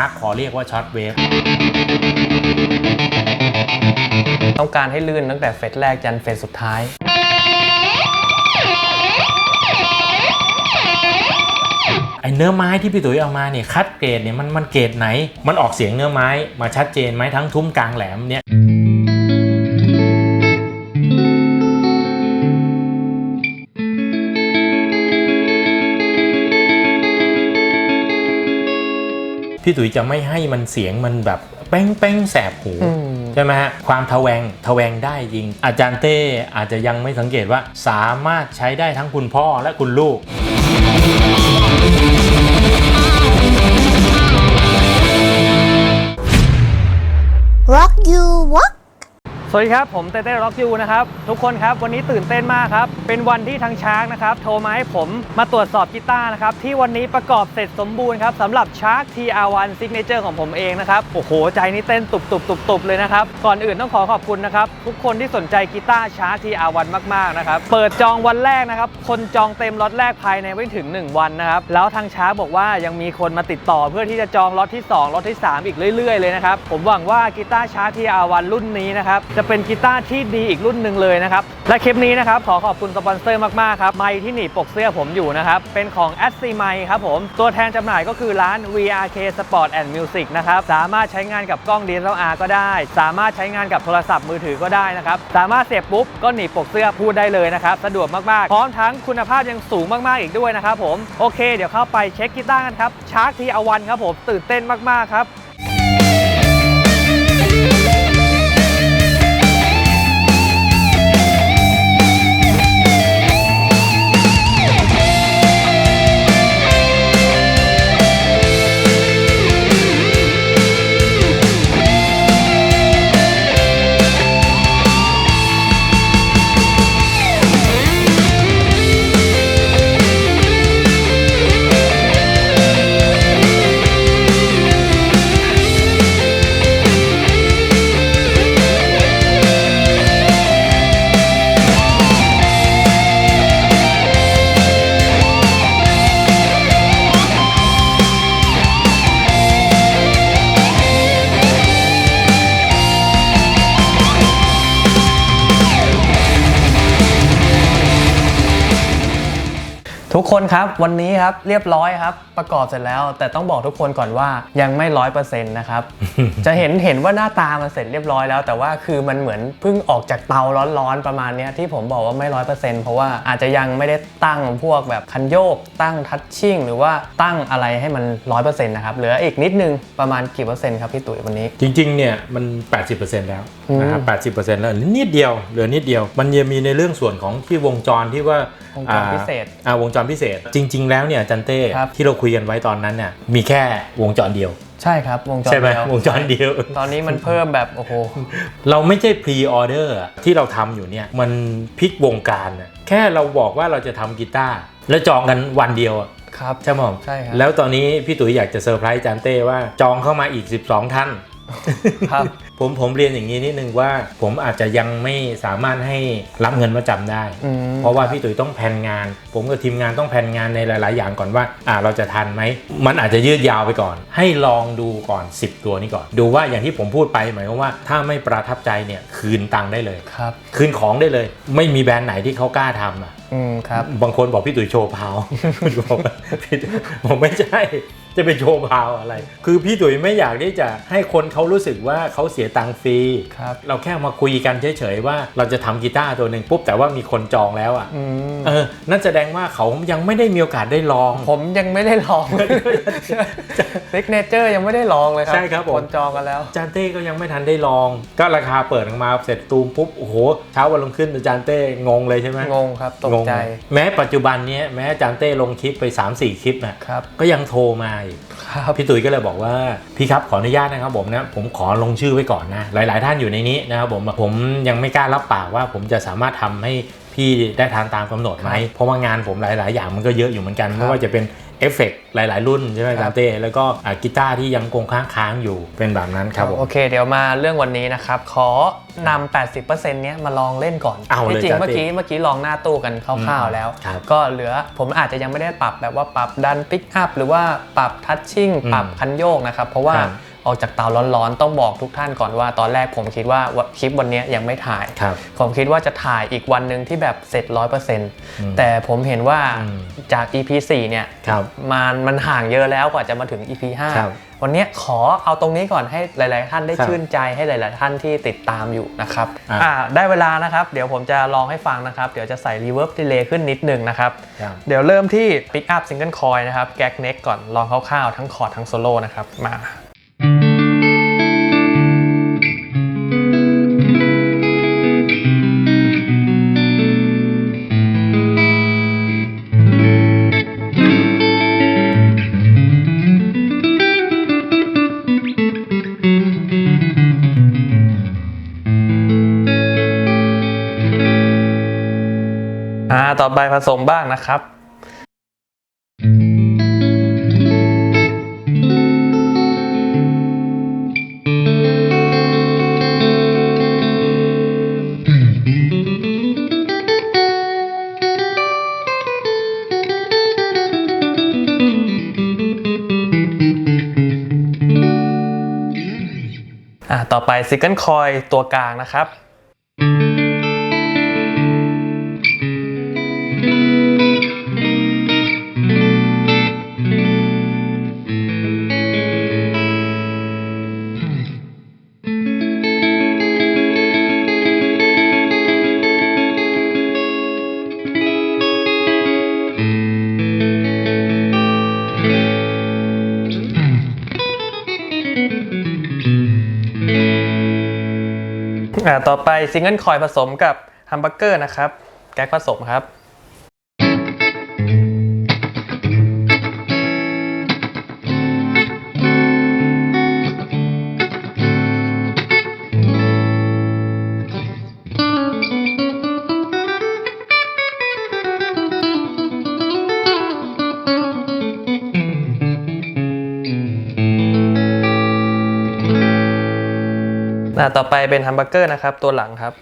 าร์กขอเรียกว่าช็อตเวฟต้องการให้ลื่นตั้งแต่เฟสแรกยันเฟสสุดท้าย ไอเนื้อไม้ที่พี่ตุ๋ยเอามาเนี่ยคัดเกรดเนี่ยมันมันเกรดไหน มันออกเสียงเนื้อไม้มาชัดเจนไหมทั้งทุ้มกลางแหลมเนี่ย พี่ตุ๋ยจะไม่ให้มันเสียงมันแบบแป้งแป้งแสบหูอืมใช่ไหมฮะความทะแวงทะแวงได้จริง อาจารย์เต้อาจจะยังไม่สังเกตว่าสามารถใช้ได้ทั้งคุณพ่อและคุณลูก สวัสดีครับ ผมเต้เต้ร็อกยูนะครับ ทุกคนครับ วันนี้ตื่นเต้นมากครับ เป็นวันที่ทางช้างนะครับ โทรมาให้ผมมาตรวจสอบกีตาร์นะครับ ที่วันนี้ประกอบเสร็จสมบูรณ์ครับสำหรับชาร์ก TR1 Signature ของผมเองนะครับ โอ้โห ใจนี่เต้นตุบตุบตุบตุบเลยนะครับ ก่อนอื่นต้องขอขอบคุณนะครับ ทุกคนที่สนใจกีตาร์ชาร์ก TR1 มากๆนะครับเปิดจองวันแรกนะครับคนจองเต็มล็อตแรกภายในไม่ถึง 1 วันนะครับแล้วทางช้างบอกว่ายังมีคนมาติดต่อเพื่อที่จะจองล็อตที่2ล็อตที่ 3 อีกเรื่อย ๆ เลยนะครับผมหวังว่ากีตาร์ชาร์ก TR1 รุ่นนี้นะครับจะเป็นกีตาร์ที่ดีอีกรุ่นหนึ่งเลยนะครับ และคลิปนี้นะครับ ขอขอบคุณสปอนเซอร์มาก ๆ ครับ ไมที่หนีปกเสื้อผมอยู่นะครับ เป็นของ s c m i ครับผม ตัวแทนจำหน่ายก็คือร้าน VRK Sport and Music นะครับ สามารถใช้งานกับกล้อง DSLR ก็ได้ สามารถใช้งานกับโทรศัพท์มือถือก็ได้นะครับ สามารถเสียบปุ๊บก็หนีปกเสื้อพูดได้เลยนะครับ สะดวกมาก ๆ พร้อมทั้งคุณภาพยังสูงมาก ๆ อีกด้วยนะครับผม โอเค เดี๋ยวเข้าไปเช็คกีตาร์กันครับ ชาร์กทีอวันครับผม ตื่นเต้นมาก ๆ ครับ ทุกคนครับวันนี้ครับเรียบร้อยครับ ประกอบเสร็จแล้ว แต่ต้องบอกทุกคนก่อนว่ายังไม่ร้อยเปอร์เซ็นต์นะครับ จะเห็นเห็นว่าหน้าตามันเสร็จเรียบร้อยแล้ว แต่ว่าคือมันเหมือนเพิ่งออกจากเตาร้อนๆประมาณเนี้ยที่ผมบอกว่าไม่ร้อยเปอร์เซ็นต์เพราะว่าอาจจะยังไม่ได้ตั้งพวกแบบคันโยกตั้งทัชชิ่งหรือว่าตั้งอะไรให้มันร้อยเปอร์เซ็นต์นะครับเหลืออีกนิดนึงประมาณกี่เปอร์เซ็นต์ครับพี่ตุ๋ยวันนี้ จริงๆเนี่ยมัน 80%แล้วนะครับ80%แล้วเหลือนิดเดียวเหลือนิดเดียว มันยังมีในเรื่องส่วนของที่วงจรที่ว่าวงจรพิเศษอ่าวงจรพิเศษจริง ๆ แล้วเนี่ยอาจันเต้ครับ ที่เราคุยกันไว้ตอนนั้นเนี่ยมีแค่วงจรเดียว ใช่ครับ วงจรใช่ไหมเดียววงจรเดียว ตอนนี้มันเพิ่มแบบโอ้โห เราไม่ใช่พรีออเดอร์ที่เราทำอยู่เนี่ยมันพลิกวงการน่ะแค่เราบอกว่าเราจะทำกีตาร์แล้วจองกันวันเดียวอะครับ ใช่ไหมผมใช่ครับ แล้วตอนนี้พี่ตุ๋ยอยากจะเซอร์ไพรส์อาจานเต้ว่าจองเข้ามาอีก 12 ท่าน ครับ ผมผมเรียนอย่างนี้นิดนึงว่า ผมอาจจะยังไม่สามารถให้รับเงินมาจำได้ อืม เพราะว่าพี่ตุ๋ยต้องแผนงาน ผมกับทีมงานต้องแผนงานในหลาย ๆ อย่างก่อนว่าอ่าเราจะทันไหมมันอาจจะยืดยาวไปก่อน ให้ลองดูก่อน 10 ตัวนี้ก่อน ดูว่าอย่างที่ผมพูดไปหมายความว่าถ้าไม่ประทับใจเนี่ยคืนตังค์ได้เลย ครับ คืนของได้เลย ไม่มีแบรนด์ไหนที่เขากล้าทำอะ อืมครับ บางคนบอกพี่ตุ๋ยโชว์พาวบอกว่าพี่ตุ๋ยผมไม่ใช่ จะไปโชว์พาวอะไร คือพี่ตุ๋ยไม่อยากที่จะให้คนเขารู้สึกว่าเขาเสียตังค์ฟรี ครับ เราแค่มาคุยกันเฉยๆว่าเราจะทำกีตาร์ตัวหนึ่งปุ๊บแต่ว่ามีคนจองแล้วอะ อืมเออ นั่นแสดงว่าเขายังไม่ได้มีโอกาสได้ลอง ผมยังไม่ได้ลองซิกเนเจอร์ยังไม่ได้ลองเลยครับใช่ครับผม คนจองกันแล้ว อาจารย์เต้ก็ยังไม่ทันได้ลอง ก็ราคาเปิดออกมาเสร็จตูมปุ๊บ โอ้โห เช้าวันลงขึ้นอาจารย์เต้งงเลยใช่ไหมงงครับ ตกงงใจ แม้ปัจจุบันเนี้ยแม้อาจารย์เต้ลงคลิปไป 3-4 คลิปนะครับ ก็ยังโทรมาอีกครับพี่ตุ๋ยก็เลยบอกว่าพี่ครับขออนุญาตนะครับผมนะผมขอลงชื่อไว้ก่อนนะหลาย ๆ ท่านอยู่ในนี้นะครับผมผมยังไม่กล้ารับปากว่าผมจะสามารถทำให้พี่ได้ทานตามกำหนดไหมเพราะว่างานผมหลาย ๆ อย่างมันก็เยอะอยู่เหมือนกันครับไม่ว่าจะเป็น เอฟเฟกต์หลาย ๆ รุ่นใช่ไหมอาจารย์เต้แล้วก็อ่ากีตาร์ที่ยังคงค้างๆอยู่เป็นแบบนั้นครับผมโอเค เดี๋ยวมาเรื่องวันนี้นะครับ ขอนำ 80%เนี้ยมาลองเล่นก่อนเอาเลยที่จริงจ้ะเมื่อกี้เมื่อกี้ลองหน้าตู้กันคร่าวๆแล้วครับก็เหลือผมอาจจะยังไม่ได้ปรับแบบว่าปรับดันปิกอัพหรือว่าปรับทัชชิ่งอืมปรับคันโยกนะครับ เพราะว่าครับ ออกจากเตาร้อนๆ ต้องบอกทุกท่านก่อนว่า ตอนแรกผมคิดว่าคลิปวันนี้ยังไม่ถ่ายครับผมคิดว่าจะถ่ายอีกวันหนึ่งที่แบบเสร็จ100%แต่ผมเห็นว่าอืมจาก EP 4เนี่ยครับมันมันห่างเยอะแล้วกว่าจะมาถึง EP ครับ5วันเนี้ยขอเอาตรงนี้ก่อนให้หลาย ๆ ท่านได้ครับชื่นใจให้หลาย ๆ ท่านที่ติดตามอยู่นะครับอะอ่าได้เวลานะครับ เดี๋ยวผมจะลองให้ฟังนะครับ เดี๋ยวจะใส่ reverb delay ขึ้นนิดหนึงนะครับครับ เดี๋ยวเริ่มที่ pick up single coil นะครับ gag neck ก่อนลองคร่าว ๆ ทั้งคอร์ดทั้งโซโล่นะครับมา ต่อไปผสมบ้างนะครับอ่าต่อไป single coil ตัวกลางนะครับ อ่าต่อไปซิงเกิลคอยผสมกับฮัมเบอร์เกอร์นะครับ แก๊กผสมครับ อ่าต่อไปเป็นแฮมเบอร์เกอร์นะครับ ตัวหลังครับ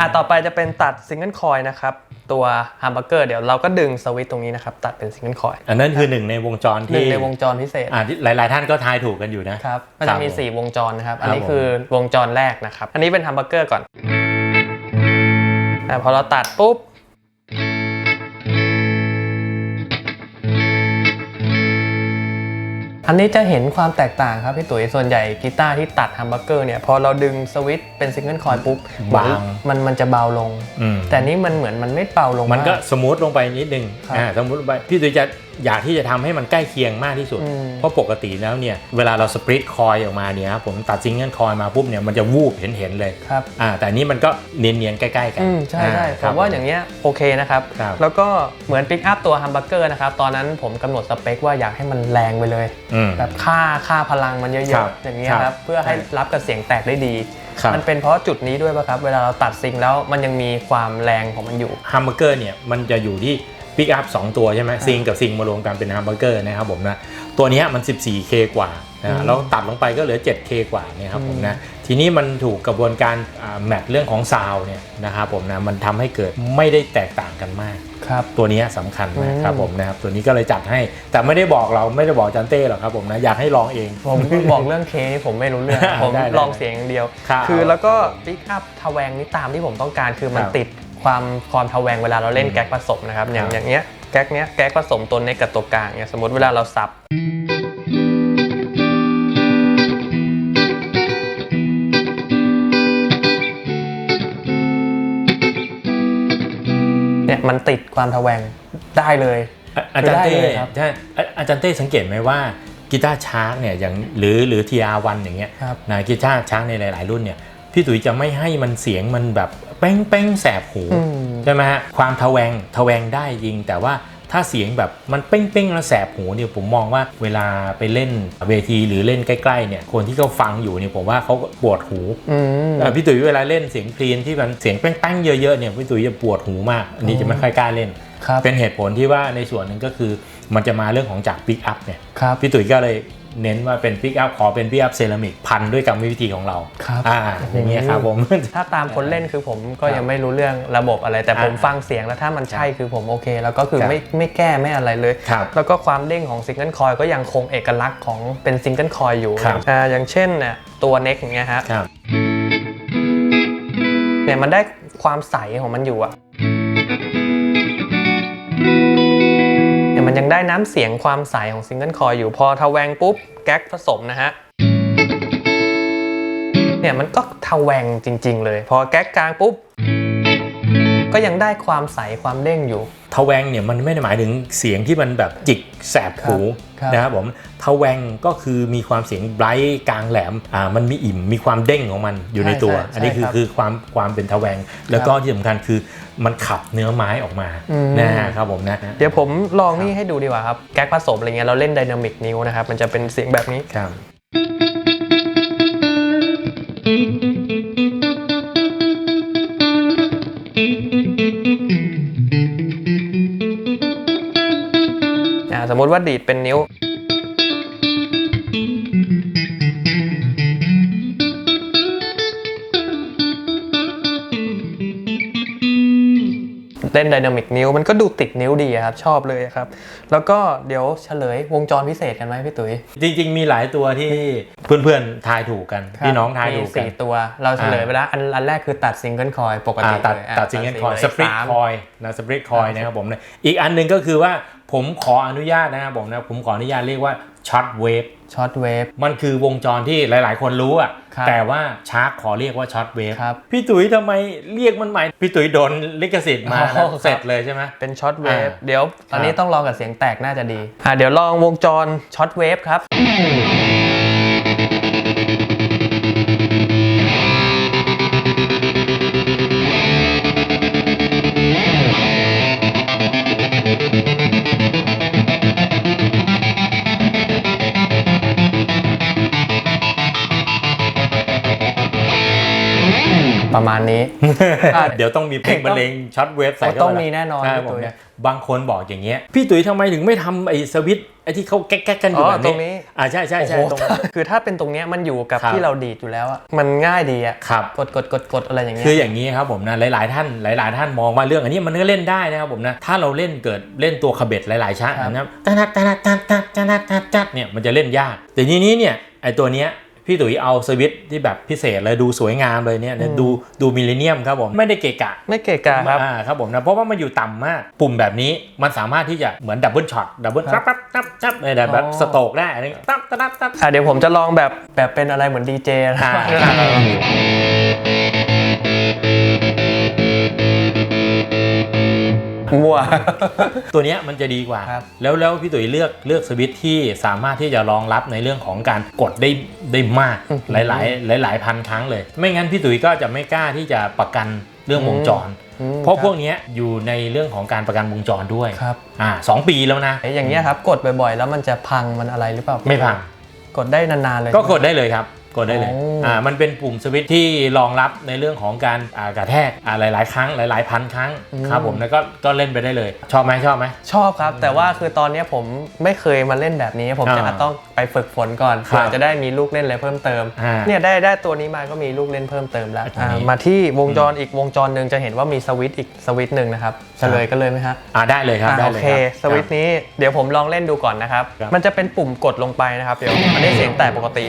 อะต่อไปจะเป็นตัดซิงเกิลคอยนะครับ ตัวฮัมเบอร์เกอร์เดี๋ยวเราก็ดึงสวิตช์ตรงนี้นะครับ ตัดเป็นซิงเกิลคอยอันนั้นคือหนึ่งในวงจรหนึ่ที่งในวงจรพิเศษอ่าที่หลาย ๆ ท่านก็ทายถูกกันอยู่นะ ครับมันจะมี4วงจรนะครับ อันนี้ครับผม คือวงจรแรกนะครับ อันนี้เป็นฮัมเบอร์เกอร์ก่อนแต่พอเราตัดปุ๊บ อันนี้จะเห็นความแตกต่างครับพี่ตุ๋ยส่วนใหญ่กีตาร์ที่ตัดฮัมเบอร์เกอร์เนี่ยพอเราดึงสวิตช์เป็นซิงเกิลคอยปุ๊บบางมันมันจะเบาลงอืมแต่นี่มันเหมือนมันไม่เบาลงมันก็ากสมูทลงไปนิดนึงครับอ่าสมูทลงไปพี่ตุยจะ อยากที่จะทำให้มันใกล้เคียงมากที่สุดอืมเพราะปกติแล้วเนี่ยเวลาเราสปริตคอยออกมาเนี่ยครับผมตัดซิงเกิลคอยมาปุ๊บเนี่ยมันจะวูบเห็นเห็นๆเลยครับอ่าแต่อันนี้มันก็เนียนๆใกล้ๆกันอืมใช่ใช่อ่ผมว่าอย่างเนี้ยโอเคนะครับครับ แล้วก็เหมือนปิกอัพตัวฮัมเบอร์เกอร์นะครับตอนนั้นผมกำหนดสเปคว่าอยากให้มันแรงไปเลยอืมแบบค่าค่าพลังมันเยครัอะบๆอย่างเงี้ยครับครับเพื่อให้รับกับเสียงแตกได้ดีครับมันเป็นเพราะจุดนี้ด้วยป่ะครับ เวลาเราตัดซิงค์แล้วมันยังมีความแรงของมันอยู่ฮัมเบอร์เกอร์เนี่ยมันจะอยู่ที่ ปิกอัพ2ตัวใช่ไหมซิงกับซิงมารวมกันเป็นฮัมเบอร์เกอร์นะครับผมนะตัวเนี้ยมัน 14K กว่าอืนะมแล้วตัดลงไปก็เหลือ 7K กว่าเนี่ยครับผมนะทีนี้มันถูกกระบวนการแมทเรื่องของซาวเนี่ยนะครับผมนะมันทำให้เกิดไม่ได้แตกต่างกันมากครับตัวเนี้ยสำคัญมากอืมครับผมนะครับตัวนี้ก็เลยจัดให้แต่ไม่ได้บอกเราไม่ได้บอกจันเต้หรอกครับผมนะอยากให้ลองเอง ผมบอกเรื่องเคนี่ผมไม่รู้เรื่องผมได้ได้ลองเสียงอย่างเดียวครับคือแล้วก็ปิกอัพทแวงนี่ตามที่ผมต้องการคือมันครับติด ความความทแวงเวลาเราเล่นอืมแก๊กผสมนะครับอย่างครับอย่างเงี้ยแก๊กเนี้ยแก๊กผสมตัวเน็กกับตัวกลางเนี่ยสมมติเวลาเราสับเนี่ยมันติดความทแวงได้เลยอะอาจารย์เต้ไม่ได้เลยครับใช่อะอาจารย์เต้สังเกตไหมว่ากีตาร์ชาร์กเนี่ยอย่างหรือหรือ TR1 อย่างเงี้ยครับนะกีตาร์ชาร์กในหลาย ๆ รุ่นเนี่ย พี่ตุ๋ยจะไม่ให้มันเสียงมันแบบแป้งแป้งแสบหูอืมใช่ไหมฮะความทะแวงทะแวงได้จริง แต่ว่าถ้าเสียงแบบมันเป้งเป้งๆแล้วแสบหูเนี่ยผมมองว่าเวลาไปเล่นเวทีหรือเล่นใกล้ๆเนี่ยคนที่เขาฟังอยู่เนี่ยผมว่าเขาก็ปวดหูอืมเอ่อพี่ตุ๋ยเวลาเล่นเสียงคลีนที่มันเสียงแป้งๆเยอะๆเนี่ยพี่ตุ๋ยจะปวดหูมากอันนี้จะไม่ค่อยกล้าเล่นครับเป็นเหตุผลที่ว่าในส่วนหนึ่งก็คือมันจะมาเรื่องของจากปิกอัพเนี่ยครับพี่ตุ๋ยก็เลย เน้นว่าเป็นปิกอัพขอเป็นปิกอัพเซรามิกพันด้วยกรรมวิธีของเราครับอ่าอย่างเงี้ยครับผม ถ้าตามคนเล่นคือผมก็ครับยังไม่รู้เรื่องระบบอะไร แต่ผมอ่าฟังเสียงแล้วถ้ามันใช่คือผมโอเค แล้วก็คือครับไม่ไม่แก้ไม่อะไรเลยครับแล้วก็ความเด้งของซิงเกิลคอยก็ยังคงเอกลักษณ์ของเป็นซิงเกิลคอยอยู่ครับอ่าอย่างเช่นเนี่ยตัวเน็กอย่างเงี้ยฮะครับเนี่ยมันได้ความใสของมันอยู่อะเนี่ย มันยังได้น้ำเสียงความใสของซิงเกิลคอยอยู่พอทะแวงปุ๊บ แก๊กผสมนะฮะเนี่ยมันก็ทะแวงจริง ๆ เลย พอแก๊กกลางปุ๊บ ก็ยังได้ความใสความเด้งอยู่ทะแวงเนี่ยมันไม่ได้หมายถึงเสียงที่มันแบบจิกแสบหูครับนะครับผมทะแวงก็คือมีความเสียงไบรท์กลางแหลมอ่ามันมีอิ่มมีความเด้งของมันอยู่ในตัว ใช่ใช่อันนี้คือใช่ครับคือความความเป็นทะแวง แล้วก็ที่สำคัญคือมันขับเนื้อไม้ออกมาอืมนะฮะครับผมนะ เดี๋ยวผมลองนี่ให้ดูดีกว่าครับ แก๊กผสมอะไรเงี้ยเราเล่นไดนามิกนิ้วนะครับ มันจะเป็นเสียงแบบนี้ ครับอ่า สมมติว่าดีดเป็นนิ้ว เล่นไดนามิกนิ้วมันก็ดูติดนิ้วดีอะครับ ชอบเลยอะครับ แล้วก็เดี๋ยวเฉลยวงจรพิเศษกันไหมพี่ตุ๋ย จริง ๆ มีหลายตัวที่เพื่อนๆทายถูกกัน พี่น้องทายถูกมีกันสี่ตัว เราเฉลยไปแล้วอันอันแรกคือตัดซิงเกิลคอยปกอ่าติตัดเลยะตัดซิงเกิลคอยตัสดปริตสามคอยนะสปริตคอยนะครับผมนะอีกอันหนึ่งก็คือว่า ผมขออนุญาตนะครับผมนะผมขออนุญาตเรียกว่าช็อตเวฟช็อตเวฟมันคือวงจรที่หลาย ๆ คนรู้อะครับแต่ว่าชาร์กขอเรียกว่าช็อตเวฟครับพี่ตุ๋ยทำไมเรียกมันใหม่ พี่ตุ๋ยโดนลิขสิทธิ์มาอ๋อนะครับ เสร็จเลยใช่ไหม เป็นช็อตเวฟอ่าเดี๋ยวตอนนี้ครับ ต้องลองกับเสียงแตกน่าจะดีอ่าเดี๋ยวลองวงจรช็อตเวฟครับ ประมาณนี้ เดี๋ยวต้องมีเพลงบรรเลงช็อตเวฟใส่ก็แาไปต้องมีแน่นอนพี่ตุ้ยบางคนบอกอย่างเงี้ยพี่ตุ๋ยทำไมถึงไม่ทำไอ้สวิตไอ้ที่เขาแก๊กแก๊กกันอยู่แบบนี้อ๋อตรงนี้ใช่ใช่ใช่คือถ้าเป็นตรงเนี้ยมันอยู่กับที่เราดีดอยู่แล้วอะมันง่ายดีอะครับกดกดกดกดอะไรอย่างเงี้ยคืออย่างงี้ครับผมนะหลาย ๆ ท่านหลาย ๆ ท่านมองว่าเรื่องอันนี้มันก็เล่นได้นะครับผมนะถ้าเราเล่นเกิดเล่นตัวขบเบ็ดหลายๆชั้นนะครับตัดตัดตัดตาตาตาตาเนี่ยมันจะเล่นยากแต่ทีนี้เนี่ยไอ้ตัวเนี้ย พี่ตุ๋ยเอาสวิตช์ที่แบบพิเศษเลยดูสวยงามเลยเนี่ยเนี่ยดูดูมิเลเนียมครับผมไม่ได้เกะกะ ไม่เกะกะครับอ่าครับผมนะเพราะว่ามันอยู่ต่ำมาก ปุ่มแบบนี้มันสามารถที่จะเหมือนดับเบิลช็อตดับเบิลครัตับบตับตับตับเลยแบบอ๋อสโตรกได้อะไรเงี้ยตับตับตับตับอะเดี๋ยวผมจะลองแบบแบบเป็นอะไรเหมือนดีเจนะ มั่ว ตัวเนี้ยมันจะดีกว่า ครับ แล้วแล้วพี่ตุ๋ยเลือกเลือกสวิตช์ที่สามารถที่จะรองรับในเรื่องของการกดได้ได้มากอื้อหือหลายๆหลายๆพันครั้งเลย ไม่งั้นพี่ตุ๋ยก็จะไม่กล้าที่จะประกันเรื่องวงจร อืมเพราะคบพวกเนี้ยอยู่ในเรื่องของการประกันวงจรด้วยครับอ่าสองปีแล้วนะไอ้อย่างเงี้ยครับ กดบ่อยๆ แล้วมันจะพังมันอะไรหรือเปล่าไม่พัง กดได้นานๆเลยก็กดได้เลยครับ กดได้เลยโอ้อ่า มันเป็นปุ่มสวิตช์ที่รองรับในเรื่องของการอ่ากระแทกอ่าหลาย ๆ ครั้งหลาย ๆ พันครั้งครับผมแล้วก็ก็เล่นไปได้เลย ชอบไหมชอบไหม ชอบครับ แต่ว่าคือตอนเนี้ยผมไม่เคยมาเล่นแบบนี้ ผมจะอ่าต้องไปฝึกฝนก่อนครับเพื่อจะได้มีลูกเล่นอะไรเพิ่มเติม อ่าเนี่ยได้ได้ตัวนี้มาก็มีลูกเล่นเพิ่มเติมแล้วตรงนี้อ่ามาที่วงจรอีกวงจรหนึ่งจะเห็นว่ามีสวิตช์อีกสวิตช์หนึ่งนะครับเฉลยกันเลยไหมฮะ อ่าได้เลยครับอ่าได้โอเลยเค ครับ สวิตช์นี้เดี๋ยวผมลองเล่นดูก่อนนะครับ ครับ มันจะเป็นปุ่มกดลงไปนะครับ เดี๋ยวอันนี้เสียงแต่ปกติ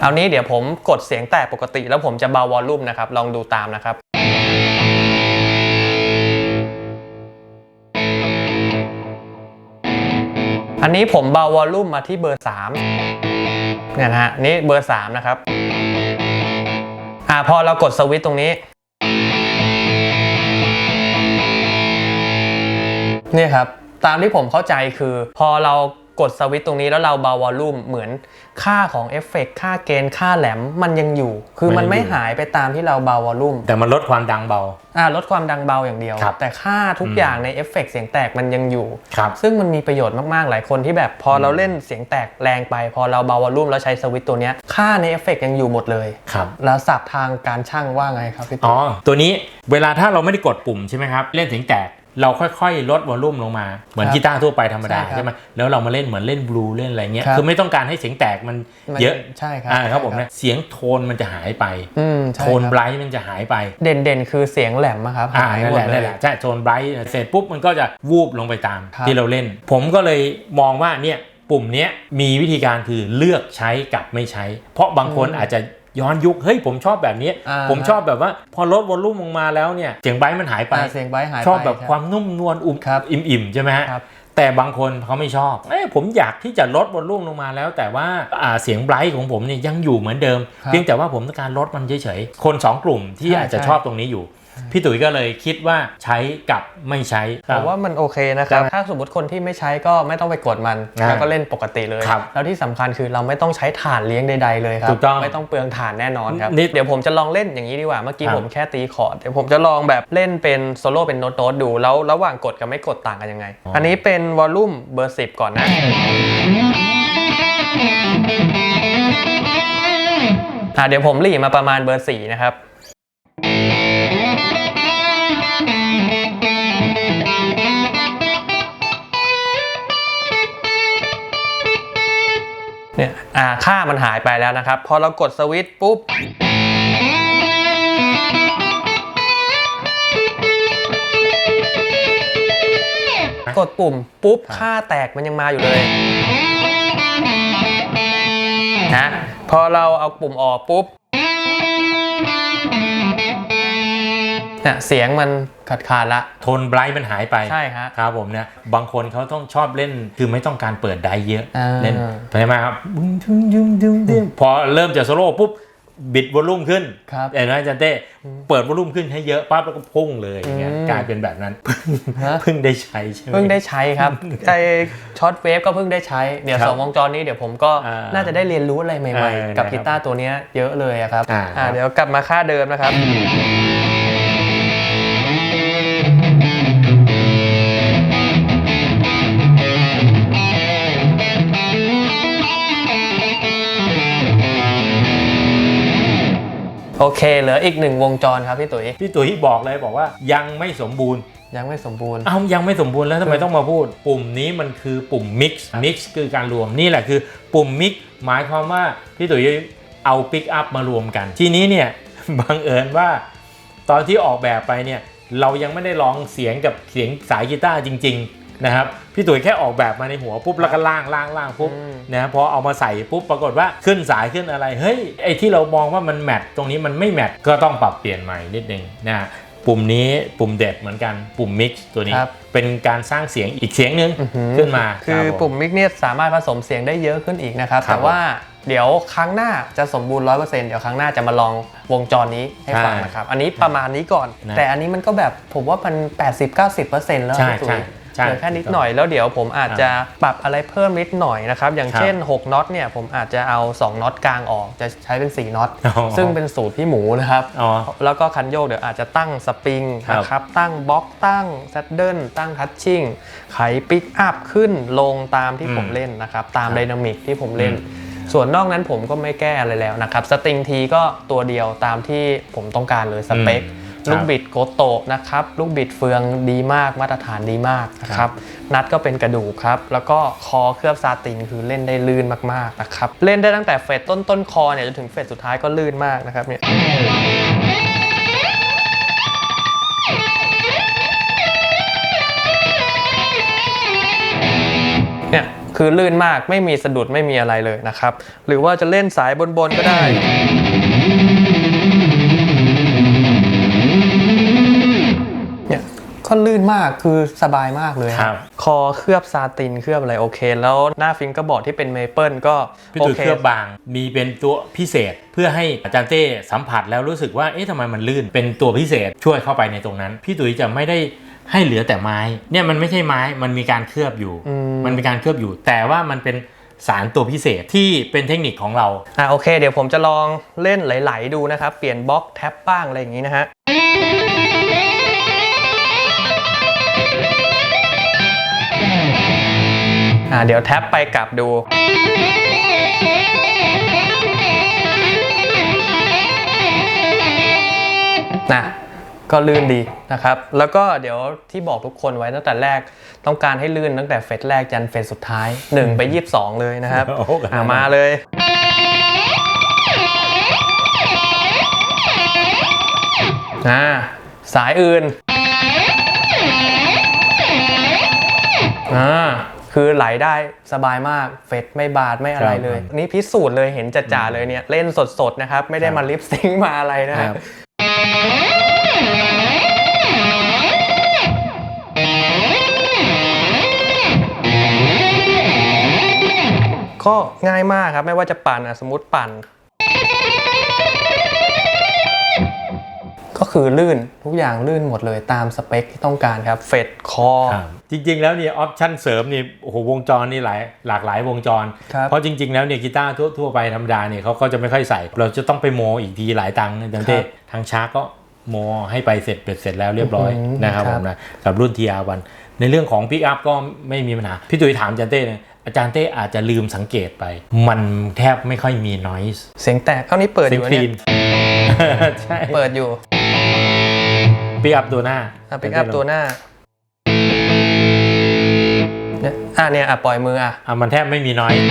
เอานี้เดี๋ยวผมกดเสียงแต่ปกติ แล้วผมจะเบาวอลลุ่มนะครับ ลองดูตามนะครับอันนี้ผมเบาวอลลุ่มมาที่เบอร์ 3 เนี่ยนะฮะนี่เบอร์ 3 นะครับ อ่าพอเรากดสวิตช์ตรงนี้ เนี่ยครับ ตามที่ผมเข้าใจคือ พอเรา กดสวิตช์ตรงนี้แล้วเราเบาวอลลุ่มเหมือนค่าของเอฟเฟกต์ค่าเกณฑ์ค่าแหลมมันยังอยู่ คือมันไม่หายไปตามที่เราเบาวอลลุ่มแต่มันลดความดังเบาอ่าลดความดังเบาอย่างเดียวครับแต่ค่าทุกอย่างในเอฟเฟกต์เสียงแตกมันยังอยู่ครับซึ่งมันมีประโยชน์มากๆหลายคนที่แบบพอเราเล่นเสียงแตกแรงไป พอเราเบาวอลลุ่มแล้วใช้สวิตช์ตัวเนี้ยค่าในเอฟเฟกต์ยังอยู่หมดเลยครับแล้วสับทางการช่างว่าไงครับพี่อ๋ตุ๊อตัวนี้เวลาถ้าเราไม่ได้กดปุ่มใช่ไหมครับเล่นเสียงแตก เราค่อยๆ ลดวอลลุ่มลงมา เหมือนกีตาร์ทั่วไปธรรมดาใช่ไหมแล้วเรามาเล่นเหมือนเล่นบลูเล่นอะไรเงี้ยคือไม่ต้องการให้เสียงแตกมันมันเยอะใช่ครับอ่าครับผมใช่นะเสียงโทนมันจะหายไปอืมใช่โทนครับไบรท์มันจะหายไปเด่นๆ คือเสียงแหลมอะครับอ่าหายนั่นหมแหดละเลนั่ยนแหละใช่โทนไบรท์เสร็จปุ๊บมันก็จะวูบลงไปตามครับที่เราเล่น ผมก็เลยมองว่าเนี่ยปุ่มเนี้ยมีวิธีการคือเลือกใช้กับไม่ใช้ เพราะบางคนอาจจะ ย้อนยุคเฮ้ยผมชอบแบบนี้ อ่าผมชอบแบบว่าพอลดวอลลุ่มลงมาแล้วเนี่ยเสียงไบรท์มันหายไป อ่าเสียงไบรท์หายไปชอบแบบรับความนุ่มนวลอุ่มครับอิ่มๆใช่ไหมฮะครับ แต่บางคนเขาไม่ชอบเอ้ยผมอยากที่จะลดวอลลุ่มลงมาแล้ว แต่ว่าอ่าเสียงไบรท์ของผมเนี่ยยังอยู่เหมือนเดิม ครับเพียงแต่ว่าผมต้องการลดมันเฉยๆคนสองกลุ่มที่ใช่อาจจะใช่ ชอบตรงนี้อยู่ พี่ตุ๋ยก็เลยคิดว่าใช้กับไม่ใช้ผมว่ามันโอเคนะครับครับถ้าสมมติคนที่ไม่ใช้ก็ไม่ต้องไปกดมันอ่าแล้วก็เล่นปกติเลยครับแล้วที่สำคัญคือเราไม่ต้องใช้ถ่านเลี้ยงใดๆเลยครับถูกต้องไม่ต้องเปลืองถ่านแน่นอนครับนิดเดี๋ยวผมจะลองเล่นอย่างนี้ดีกว่า เมื่อกี้ครับผมแค่ตีคอร์ด เดี๋ยวผมจะลองแบบเล่นเป็นโซโล่เป็นโน้ตโน้ตๆดู แล้วระหว่างกดกับไม่กดต่างกันยังไง อันนี้เป็นวอลลุ่มเบอร์10ก่อนนะอะเดี๋ยวผมหลีมาประมาณเบอร์4นะครับ เนี่ยอ่าค่ามันหายไปแล้วนะครับ พอเรากดสวิตช์ปุ๊บกดปุ่มปุ๊บค่าแตกมันยังมาอยู่เลยนะพอเราเอาปุ่มออกปุ๊บ เนี่ยเสียงมันขาดขาดๆละ โทนไบรท์มันหายไปใช่ฮะครับผมเนี่ยบางคนเขาต้องชอบเล่นคือไม่ต้องการเปิดไดเยอะอ่าเล่นใช่ไหมครับดึงดึงดึงดึงดึงพอเริ่มจะโซโล่ปุ๊บบิดวอลลุ่มขึ้นครับเห็นไหมอาจันเต้เปิดวอลลุ่มขึ้นให้เยอะปั๊บแล้วก็พุ่งเลยอย่างเงี้ยอืมกลายเป็นแบบนั้นฮะเพิ่งได้ใช้ใช่ไหมเพิ่งได้ใช้ครับไอช็อตเวฟก็เพิ่งได้ใช้ เดี๋ยวครับสองวงจรนี้เดี๋ยวผมก็อ่าน่าจะได้เรียนรู้อะไรใหม่เออๆกับนะครับกีตาร์ตัวเนี้ยเยอะเลยอะครับอ่าอ่าครับเดี๋ยวกลับมาค่าเดิมนะครับ โอเค เหลืออีกหนึ่งวงจรครับพี่ตุ๋ย พี่ตุ๋ยบอกเลยบอกว่ายังไม่สมบูรณ์ ยังไม่สมบูรณ์อ้าวยังไม่สมบูรณ์แล้วทำไมต้องมาพูด ปุ่มนี้มันคือปุ่ม mix mix คือการรวมนี่แหละคือปุ่ม mix หมายความว่าพี่ตุ๋ยเอา pick up มารวมกัน ทีนี้เนี่ยบังเอิญว่า ตอนที่ออกแบบไปเนี่ยเรายังไม่ได้ลองเสียงกับเสียงสายกีตาร์จริง ๆ นะครับพี่ตุ๋ยแค่ออกแบบมาในหัวปุ๊บแล้วก็ล่างล่างล่างปุ๊บอืมนะพอเอามาใส่ปุ๊บปรากฏว่าขึ้นสายขึ้นอะไรเฮ้ยไอ้ที่เรามองว่ามันแมทตรงนี้มันไม่แมทก็ต้องปรับเปลี่ยนใหม่นิดนึงนะปุ่มนี้ปุ่มเด็ดเหมือนกันปุ่ม mix ตัวนี้ครับเป็นการสร้างเสียงอีกเสียงหนึ่งอื้อหือขึ้นมา คือรับผปุ่มมิกเนี่ยสามารถผสมเสียงได้เยอะขึ้นอีกนะครับครับแต่ว่าเดี๋ยวครั้งหน้าจะสมบูรณ์100%เดี๋ยวครั้งหน้าจะมาลองวงจรนี้ให้ฟังใช่นะครับ อันนี้ประมาณนี้ก่อนนะแต่อันนี้มันก็แบบผมว่ามัน 80-90%แล้วใช่พี่ตุ๋ใช่ย ใช่เหลือแค่นิดหน่อยแล้วเดี๋ยวผมอาจจะปรับอะไรเพิ่มนิดหน่อยนะครับ อย่างครับเช่น 6น็อตเนี่ยผมอาจจะเอา 2น็อตกลางออกจะใช้เป็น 4น็อตอ๋อซึ่งเป็นสูตรพี่หมูนะครับอ๋อแล้วก็คันโยกเดี๋ยวอาจจะตั้งสปริงครับนะครับตั้งบล็อกตั้งแซดเดิลตั้งทัชชิ่งไขปิกอัพขึ้นลงตามที่อืมผมเล่นนะครับ ตามครับไดนามิกที่ผมเล่นอืส่วนนอกนั้นผมก็ไม่แก้อะไรแล้วนะครับ สตริงทีก็ตัวเดียวตามที่ผมต้องการเลยสเปคอืม ลูกบิดโกโตะนะครับ ลูกบิดเฟืองดีมากมาตรฐานดีมากนะครับ นัดก็เป็นกระดูกครับ แล้วก็คอเคลือบซาตินคือเล่นได้ลื่นมากๆนะครับ เล่นได้ตั้งแต่เฟดต้นต้นๆคอเนี่ยจนถึงเฟดสุดท้ายก็ลื่นมากนะครับเนี่ยเนี่ยคือลื่นมากไม่มีสะดุดไม่มีอะไรเลยนะครับ หรือว่าจะเล่นสายบนๆก็ได้ ก็ลื่นมากคือสบายมากเลยครับ คอเคลือบซาตินเคลือบอะไรโอเค แล้วหน้าฟิงเกอร์บอร์ดที่เป็นเมเปิลก็พี่โอตุ๋ยเค เคลือบบาง มีเป็นตัวพิเศษเพื่อให้อาจารย์เต้สัมผัสแล้วรู้สึกว่าเอ๊ะทำไมมันลื่นเป็นตัวพิเศษช่วยเข้าไปในตรงนั้น พี่ตุ๋ยจะไม่ได้ให้เหลือแต่ไม้ เนี่ยมันไม่ใช่ไม้มันมีการเคลือบอยู่ อืม มันมีการเคลือบอยู่ แต่ว่ามันเป็นสารตัวพิเศษที่เป็นเทคนิคของเรา อะโอเค เดี๋ยวผมจะลองเล่นไหลๆดูนะครับ เปลี่ยนบล็อกแท็บบ้างอะไรอย่างนี้นะฮะ อะเดี๋ยวแท็บไปกลับดูนะก็ลื่นดีนะครับ แล้วก็เดี๋ยวที่บอกทุกคนไว้ตั้งแต่แรกต้องการให้ลื่นตั้งแต่เฟสแรกยันเฟสสุดท้าย 1 ไป 22 เลยนะครับโอ้โหอะมาเลยอ่าสายอื่นอ่า คือไหลได้สบายมากเฟดไม่บาดไม่อะไรเลย นี่พิสูจน์เลยเห็นจัดจ่าเลยเนี่ยเล่นสดๆนะครับ ไม่ได้มาลิปซิงค์มาอะไรนะคครัรับบก็ง่ายมากครับ ไม่ว่าจะปั่นอะสมมติปั่น ก็คือลื่นทุกอย่างลื่นหมดเลยตามสเปคที่ต้องการครับเฟดคอครับจริงๆ แล้วเนี่ยออปชั่นเสริมนี่โอ้โหวงจรนี่หลายหลากหลายวงจรครับเพราะจริง ๆ แล้วเนี่ยกีตาร์ทั่วทั่วไปธรรมดาเนี่ยเขาก็จะไม่ค่อยใส่ เราจะต้องไปโมอีกทีหลายตังค์อย่างที่ทางชาร์กก็โมให้ไปเสร็จเบ็ดเสร็จแล้วเรียบร้อยอืมนะครับคผรับมนะกับรุ่น TR1 ในเรื่องของพิกอัพก็ไม่มีปัญหา พี่ตุ้ยถามอาจารย์เต้เนี่ยอาจารย์เต้อาจจะลืมสังเกตไป มันแทบไม่ค่อยมี noise เสียงแตกเท่านี้เปิดอเสียงยู่คลีเนี่ยนใช่เปิดอยู่ พิกอัพตัวหน้าอะปิกอัพตัวหน้าเนี่ยอะเนี่ยอะปล่อยมืออะอะมันแทบไม่มี noise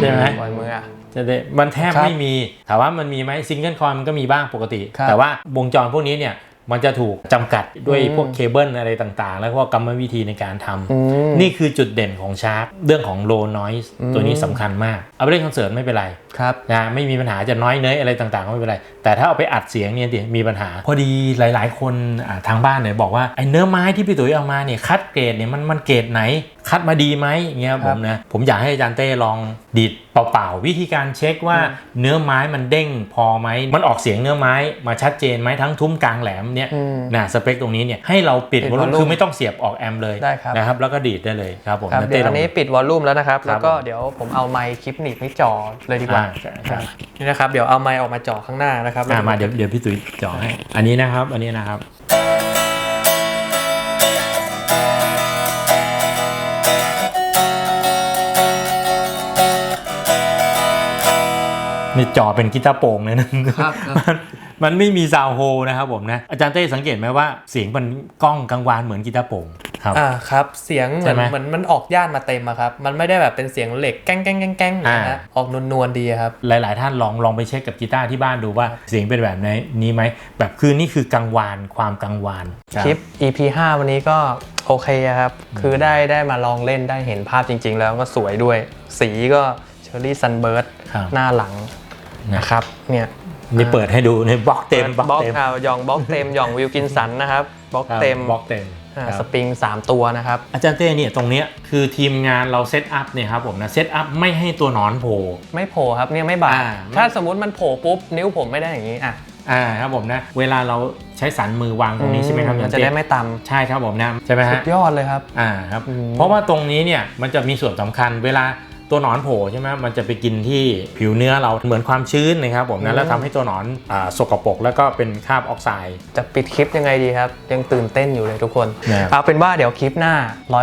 ใช่ไหมปล่อยมืออะจะได้มันแทบครับไม่มีถามว่ามันมีไหมซิงเกิลคอยมันก็มีบ้างปกติครับแต่ว่าวงจรพวกนี้เนี่ยมันจะถูกจำกัดด้วยอืมพวกเคเบิลอะไรต่างๆ แล้วก็กรรมวิธีในการทำอืมนี่คือจุดเด่นของชาร์ปเรื่องของ low noise อืมตัวนี้สำคัญมาก เอาไปเล่นคอนเสิร์ตไม่เป็นไรครับนะไม่มีปัญหาจะน้อยเนยอะไรต่างๆก็ไม่เป็นไร แต่ถ้าเอาไปอัดเสียงเนี่ยดิมีปัญหา พอดีหลาย ๆ คนอ่าทางบ้านเนี่ยบอกว่าไอ้เนื้อไม้ที่พี่ตุ๋ยเอามาเนี่ยคัดเกรดเนี่ยมันมันเกรดไหน คัดมาดีไหมอย่างเงี้ยผมนะผมอยากให้อาจารย์เต้ลองดีดเปล่าๆวิธีการเช็คว่าเนื้อไม้มันเด้งพอไหมมันออกเสียงเนื้อไม้มาชัดเจนไหมทั้งทุ้มกลางแหลมเนี่ยอืมนะสเปคตรงนี้เนี่ยให้เราปิดปิดวอลลุ่ม volume คือไม่ต้องเสียบออกแอมเลยได้ครับนะครับแล้วก็ดีดได้เลยครับผมครับนะเดี๋ยวลอังนนี้ปิดวอลลุ่มแล้วนะครับครับแล้วก็ผมเดี๋ยวผมเอาไมค์คลิปหนีบไม่จ่อเลยดีกว่าอ่าใช่ครับนี่นะครับ เดี๋ยวเอาไมค์ออกมาจ่อข้างหน้านะครับอะมาเดี๋ยวเดี๋ยวพี่ตุ๋ยจ่อให้ อันนี้นะครับ อันนี้นะครับ นี่จ่อเป็นกีตาร์โปร่งเลยนะ ครับครับมันมันไม่มีซาวโฮนะครับผมนะ อาจารย์เต้สังเกตไหมว่าเสียงมันก้องกังวานเหมือนกีตาร์โปร่งครับ อ่าครับ เสียงเหมือนใช่ไหมเหมือนมันออกย่านมาเต็มอะครับ มันไม่ได้แบบเป็นเสียงเหล็กแก้งแก้งแก้งแก้งนะฮะอ่าออกนวลๆดีอะครับ หลาย ๆ ท่านลองลองไปเช็คกับกีตาร์ที่บ้านดูว่าเสียงเป็นแบบไหนนี้ไหมแบบคือนี่คือกังวานความกังวานคลิป EP 5 วันนี้ก็โอเคอะครับ คือได้ได้มาลองเล่นได้เห็นภาพจริง ๆ แล้วก็สวยด้วย สีก็เชอรี่ซันเบิร์ดครับ หน้าหลัง นะครับเนี่ยนี่เปิดให้ดูในบล็อกเต็มบล็อกบล็อกเต็มอ่ายองบล็อกเต็มยองวิลกินสันนะครับบล็อกครับเต็มบล็อกเต็มอ่าครับสปริง 3 ตัวนะครับ อาจารย์เต้เนี่ยตรงเนี้ยคือทีมงานเราเซตอัพเนี่ยครับผมนะเซตอัพไม่ให้ตัวหนอนโผล่ไม่โผล่ครับเนี่ยไม่บาดอ่าถ้าสมมุติมันโผล่ปุ๊บนิ้วผมไม่ได้อย่างนี้อะอ่าครับผมนะเวลาเราใช้สันมือวางตรงนี้ใช่ไหมครับมันอาจะจารย์ได้เต้ไม่ตใช่ครับผมนะใช่ไหมำสุฮะดยอดเลยครับอ่าครับอืมเพราะว่าตรงนี้เนี่ยมันจะมีส่วนสำคัญเวลา ตัวหนอนโผล่ใช่ไหมมันจะไปกินที่ผิวเนื้อเราเหมือนความชื้นนะครับผมนะแล้วทำให้ตัวหนอนอ่าสกปรกแล้วก็เป็นคราบออกไซด์ จะปิดคลิปยังไงดีครับ ยังตื่นเต้นอยู่เลยทุกคน นะครับเอาเป็นว่าเดี๋ยวคลิปหน้า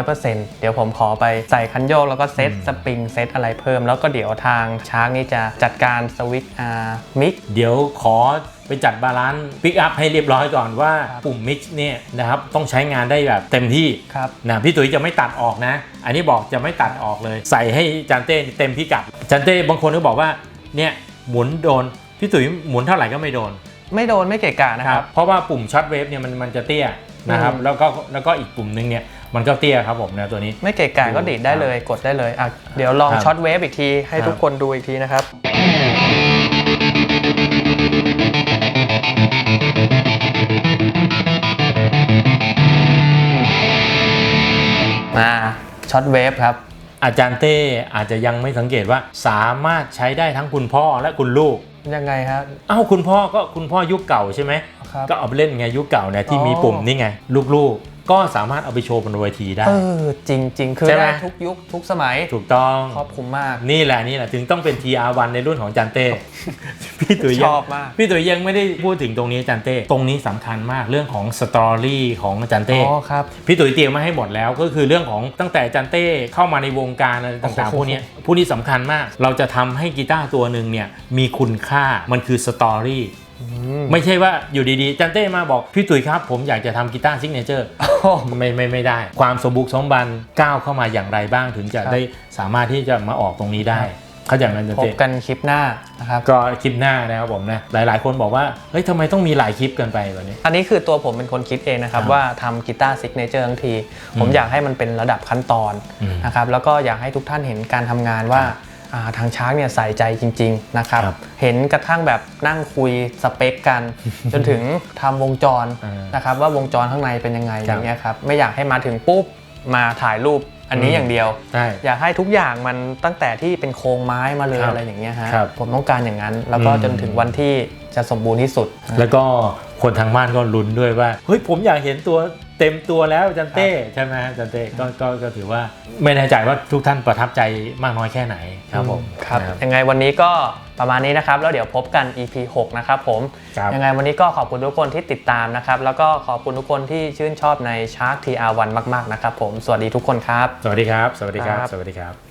100%เดี๋ยวผมขอไปใส่คันโยกแล้วก็เซตสปริงเซตอะไรเพิ่ม แล้วก็เดี๋ยวทางช้างนี่จะจัดการสวิตช์อามิก เดี๋ยวขอ ไปจัดบาลานซ์ปิกอัพให้เรียบร้อยก่อนว่าครับปุ่มมิกซ์เนี่ยนะครับต้องใช้งานได้แบบเต็มที่ครับ นะพี่ตุ๋ยจะไม่ตัดออกนะ อันนี้บอกจะไม่ตัดออกเลย ใส่ให้จานเต้เต็มพิกัดจานเต้บางคนก็บอกว่าเนี่ยหมุนโดนพี่ตุ๋ยหมุนเท่าไหร่ก็ไม่โดน ไม่โดนไม่เกะกะนะครับเพราะว่าปุ่มช็อตเวฟเนี่ยมันมันจะเตี้ยนะครับ อืม แล้วก็แล้วก็อีกปุ่มนึงเนี่ยมันก็เตี้ยครับผมนะตัวนี้ ไม่เกะกะก็ดีดได้เลยกดได้เลยอะเดี๋ยวลองครับช็อตเวฟอีกทีให้ครับ ทุกคนดูอีกทีนะครับ ช็อตเวฟครับ อาจารย์เต้อาจจะยังไม่สังเกตว่าสามารถใช้ได้ทั้งคุณพ่อและคุณลูก ยังไงครับเอ้าคุณพ่อก็คุณพ่อยุคเก่าใช่ไหม ครับ ก็เอาไปเล่นไงยุคเก่าเนี่ยที่อ๋อมีปุ่มนี่ไง ลูกๆ ก็สามารถเอาไปโชว์บนเวทีได้ เออจริงจริงๆคือใช่ไหม ได้ทุกยุคทุกสมัยถูกต้อง ครอบคลุมมาก นี่แหละนี่แหละ ถึงต้องเป็น TR1 ในรุ่นของจันเต้ พี่ตุ๋ยชยังอบมาก พี่ตุ๋ยยังไม่ได้พูดถึงตรงนี้จันเต้ ตรงนี้สำคัญมากเรื่องของสตอรี่ของจันเต้ อ๋อครับ พี่ตุ๋ยเตรียมมาให้หมดแล้วก็คือเรื่องของตั้งแต่จันเต้เข้ามาในวงการอะไรต่างๆโอ้โห พวกเนี้ยพวกนี้สำคัญมาก เราจะทำให้กีตาร์ตัวหนึ่งเนี่ยมีคุณค่ามันคือสตอรี่อืม ไม่ใช่ว่าอยู่ดีๆจันเต้มาบอก พี่ตุ๋ยครับ ผมอยากจะทำกีตาร์ซิกเนเจอร์โอ้ไม่ไม่ไม่ได้ ความสมบุกสมบันก้าวเข้ามาอย่างไรบ้างถึงจะครับได้สามารถที่จะมาออกตรงนี้ได้ เขาอย่างนั้นจันพบเต้ กันคลิปหน้านะครับ ก็คลิปหน้านะครับผมนะหลาย ๆ คนบอกว่าเฮ้ยทำไมต้องมีหลายคลิปเกันไปแบบนี้ อันนี้คือตัวผมเป็นคนคิดเองนะครับครับว่าทำกีตาร์ซิกเนเจอร์ทั้งทีผมอืมอยากให้มันเป็นระดับขั้นตอนอืมนะครับแล้วก็อยากให้ทุกท่านเห็นการทำงานว่าอ่า ทางช้างเนี่ยใส่ใจจริง ๆ นะครับครับ เห็นกระทั่งแบบนั่งคุยสเปคกัน จนถึงทำวงจรอ่านนะครับว่าวงจรข้างในเป็นยังไงคอรับย่างเงี้ยครับไม่อยากให้มาถึงปุ๊บมาถ่ายรูปอันนี้อืมอย่างเดียวใช่อยากให้ทุกอย่างมันตั้งแต่ที่เป็นโครงไม้มาเลยครับอะไรอย่างเงี้ยฮะครับผมต้องการอย่างนั้น แล้วก็อืมจนถึงวันที่จะสมบูรณ์ที่สุด แล้วก็คนทางบ้านก็ลุ้นด้วยว่าเฮ้ยผมอยากเห็นตัว เต็มตัวแล้วจันเต้ใช่ไหมจันเต้ก็ก็ก็ถือว่าไม่แน่ใจว่าทุกท่านประทับใจมากน้อยแค่ไหนครับผมครับนะยังไงวันนี้ก็ประมาณนี้นะครับ แล้วเดี๋ยวพบกัน EP 6 นะครับผมครับยังไงวันนี้ก็ขอบคุณทุกคนที่ติดตามนะครับ แล้วก็ขอบคุณทุกคนที่ชื่นชอบใน Shark TR1 มาก ๆ นะครับผม สวัสดีทุกคนครับ สวัสดีครับ สวัสดีครับครับสวัสดีครับ